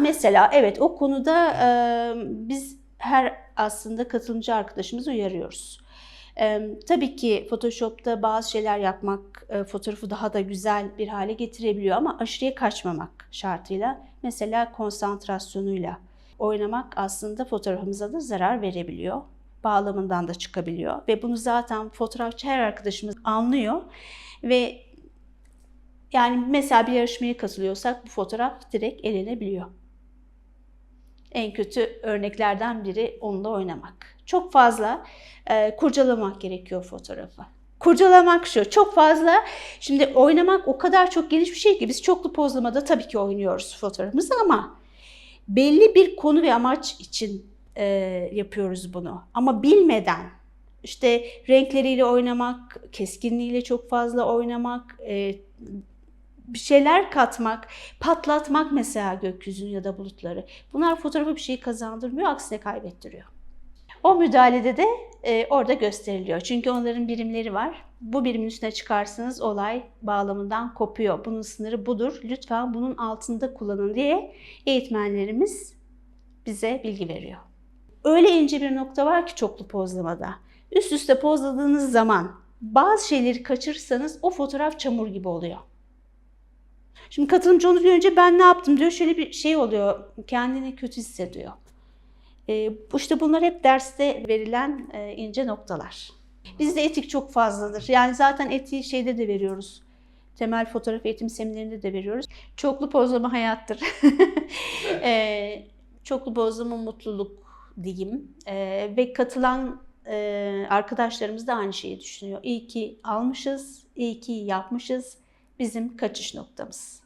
mesela evet o konuda e, biz her aslında katılımcı arkadaşımızı uyarıyoruz. E, tabii ki Photoshop'ta bazı şeyler yapmak e, fotoğrafı daha da güzel bir hale getirebiliyor ama aşırıya kaçmamak şartıyla mesela konsantrasyonuyla oynamak aslında fotoğrafımıza da zarar verebiliyor. Bağlamından da çıkabiliyor ve bunu zaten fotoğrafçı her arkadaşımız anlıyor ve yani mesela bir yarışmaya katılıyorsak bu fotoğraf direkt elenebiliyor. En kötü örneklerden biri onunla oynamak. Çok fazla e, kurcalamak gerekiyor fotoğrafı. Kurcalamak şu, çok fazla, şimdi oynamak o kadar çok geniş bir şey ki biz çoklu pozlamada tabii ki oynuyoruz fotoğrafımızı ama belli bir konu ve amaç için e, yapıyoruz bunu. Ama bilmeden işte renkleriyle oynamak, keskinliğiyle çok fazla oynamak, e, bir şeyler katmak, patlatmak mesela gökyüzünü ya da bulutları. Bunlar fotoğrafa bir şey kazandırmıyor, aksine kaybettiriyor. O müdahalede de e, orada gösteriliyor. Çünkü onların birimleri var. Bu birimin üstüne çıkarsanız olay bağlamından kopuyor. Bunun sınırı budur. Lütfen bunun altında kullanın diye eğitmenlerimiz bize bilgi veriyor. Öyle ince bir nokta var ki çoklu pozlamada. Üst üste pozladığınız zaman bazı şeyleri kaçırırsanız o fotoğraf çamur gibi oluyor. Şimdi katılımcı onu görünce ben ne yaptım diyor. Şöyle bir şey oluyor. Kendini kötü hissediyor. E, işte bunlar hep derste verilen e, ince noktalar. Bizde etik çok fazladır. Yani zaten etiği şeyde de veriyoruz. Temel fotoğraf eğitim seminerinde de veriyoruz. Çoklu pozlama hayattır. e, çoklu pozlama mutluluk diyeyim. E, ve katılan e, arkadaşlarımız da aynı şeyi düşünüyor. İyi ki almışız, iyi ki yapmışız. Bizim kaçış noktamız.